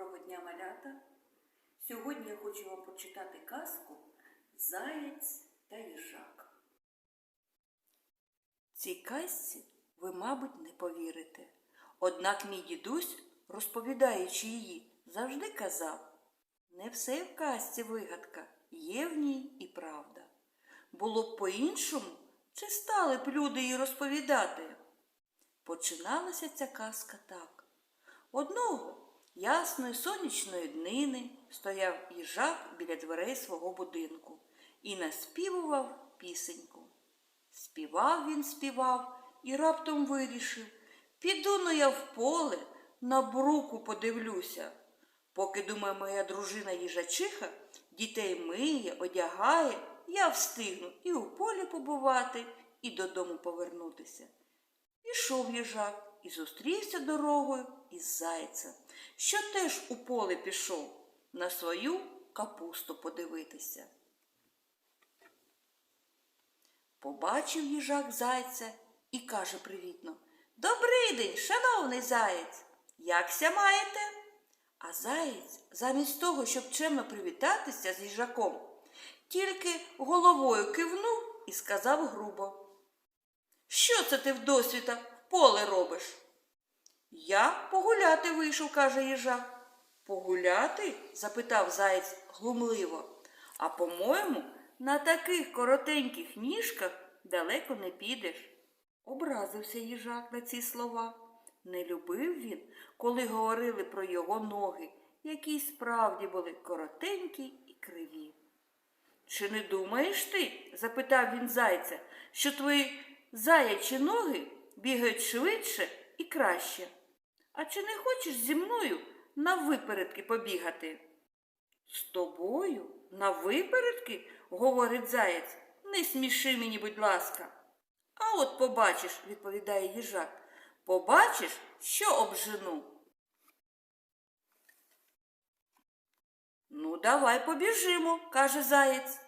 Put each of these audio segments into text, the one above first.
Доброго дня, малята! Сьогодні я хочу вам прочитати казку Заєць та їжак. Цій казці ви, мабуть, не повірите. Однак мій дідусь, розповідаючи її, завжди казав не все в казці вигадка, є в ній і правда. Було б по-іншому, чи стали б люди її розповідати? Починалася ця казка так. Одного ясної сонячної днини стояв їжак біля дверей свого будинку і наспівував пісеньку. Співав він, співав і раптом вирішив піду но я в поле, на бруку подивлюся. Поки, думає, моя дружина їжачиха дітей миє, одягає, я встигну і у полі побувати, і додому повернутися. Пішов їжак і зустрівся дорогою із зайцем, що теж у поле пішов на свою капусту подивитися. Побачив їжак зайця і каже привітно Добрий день, шановний заєць! Якся маєте? А заєць, замість того, щоб чемно привітатися з їжаком, тільки головою кивнув і сказав грубо. Що це ти вдосвіта поле робиш? Я погуляти вийшов, каже їжак. Погуляти? запитав заєць глумливо. А по-моєму, на таких коротеньких ніжках далеко не підеш. Образився їжак на ці слова. Не любив він, коли говорили про його ноги, які справді були коротенькі і криві. Чи не думаєш ти, запитав він зайця, що твої заячі ноги бігають швидше і краще? А чи не хочеш зі мною на випередки побігати? З тобою на випередки, говорить заєць, не сміши мені, будь ласка. А от побачиш, відповідає їжак, побачиш, що обжену. Ну, давай побіжимо, каже заєць.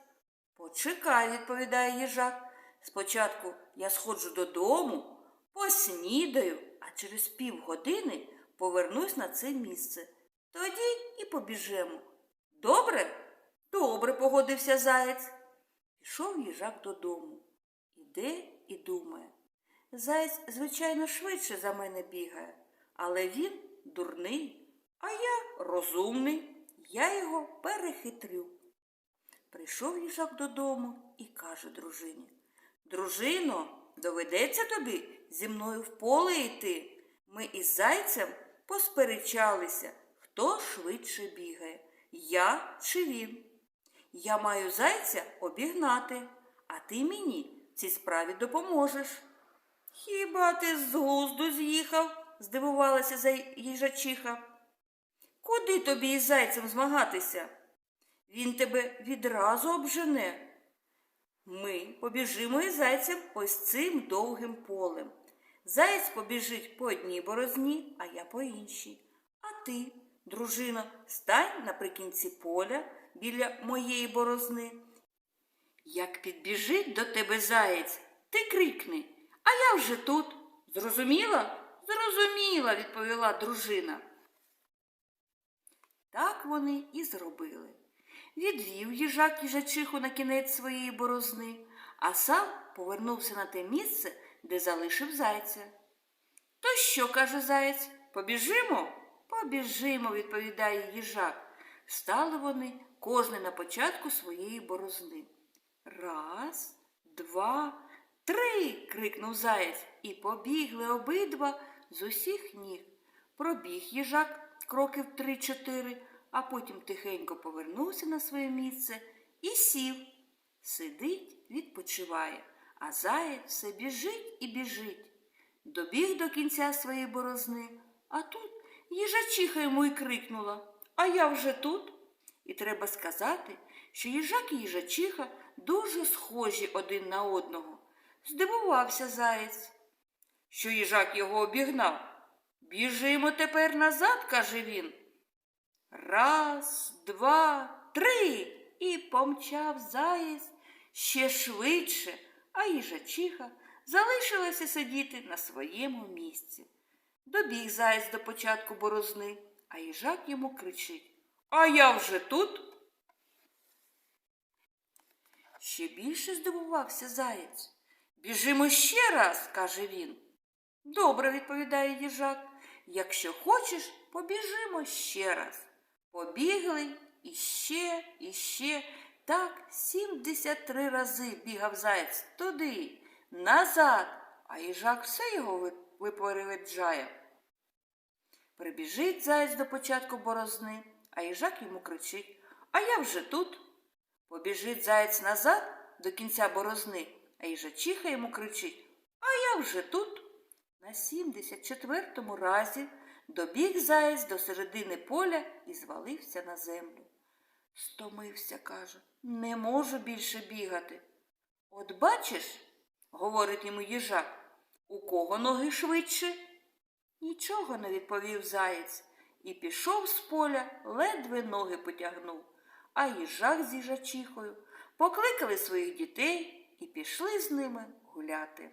Почекай, відповідає їжак. Спочатку я сходжу додому, поснідаю, а через півгодини повернусь на це місце. Тоді і побіжемо. Добре? Добре, погодився заєць. Пішов їжак додому. Іде і думає. Заєць, звичайно, швидше за мене бігає, але він дурний, а я розумний, я його перехитрю. Прийшов їжак додому і каже дружині Дружино, доведеться тобі зі мною в поле йти. Ми із зайцем посперечалися, хто швидше бігає, я чи він. Я маю зайця обігнати, а ти мені в цій справі допоможеш. Хіба ти з глузду з'їхав? здивувалася їжачиха. Куди тобі із зайцем змагатися? Він тебе відразу обжене. Ми побіжимо із зайцем ось цим довгим полем. Заєць побіжить по одній борозні, а я по іншій. А ти, дружино, стань наприкінці поля біля моєї борозни. Як підбіжить до тебе заєць, ти крикни, а я вже тут. Зрозуміла? Зрозуміла, відповіла дружина. Так вони і зробили. Відвів їжак їжачиху на кінець своєї борозни, а сам повернувся на те місце, де залишив зайця. То що, каже заєць, побіжимо? Побіжимо, відповідає їжак. Стали вони кожне на початку своєї борозни. Раз, два, три. крикнув заєць, і побігли обидва з усіх ніг. Пробіг їжак кроків три-чотири, а потім тихенько повернувся на своє місце і сів. Сидить, відпочиває, а заєць все біжить і біжить. Добіг до кінця своєї борозни, а тут їжачиха йому й крикнула А я вже тут. І треба сказати, що їжак і їжачиха дуже схожі один на одного. Здивувався заєць, що їжак його обігнав. Біжимо тепер назад, каже він. Раз, два, три. І помчав заєць ще швидше, а їжачиха залишилася сидіти на своєму місці. Добіг заєць до початку борозни, а їжак йому кричить А я вже тут. Ще більше здивувався заєць. Біжимо ще раз, каже він. Добре, відповідає їжак. Якщо хочеш, побіжимо ще раз. Побігли іще, іще. Так 73 рази бігав заєць туди, назад, а їжак все його ви- випереджає. Прибіжить заєць до початку борозни, а їжак йому кричить А я вже тут. Побіжить заєць назад до кінця борозни, а їжачиха йому кричить А я вже тут. На 74-му разі добіг заєць до середини поля і звалився на землю. Стомився, каже, не можу більше бігати. От бачиш, говорить йому їжак, у кого ноги швидше? Нічого не відповів заєць і пішов з поля, ледве ноги потягнув. А їжак з їжачихою покликали своїх дітей і пішли з ними гуляти.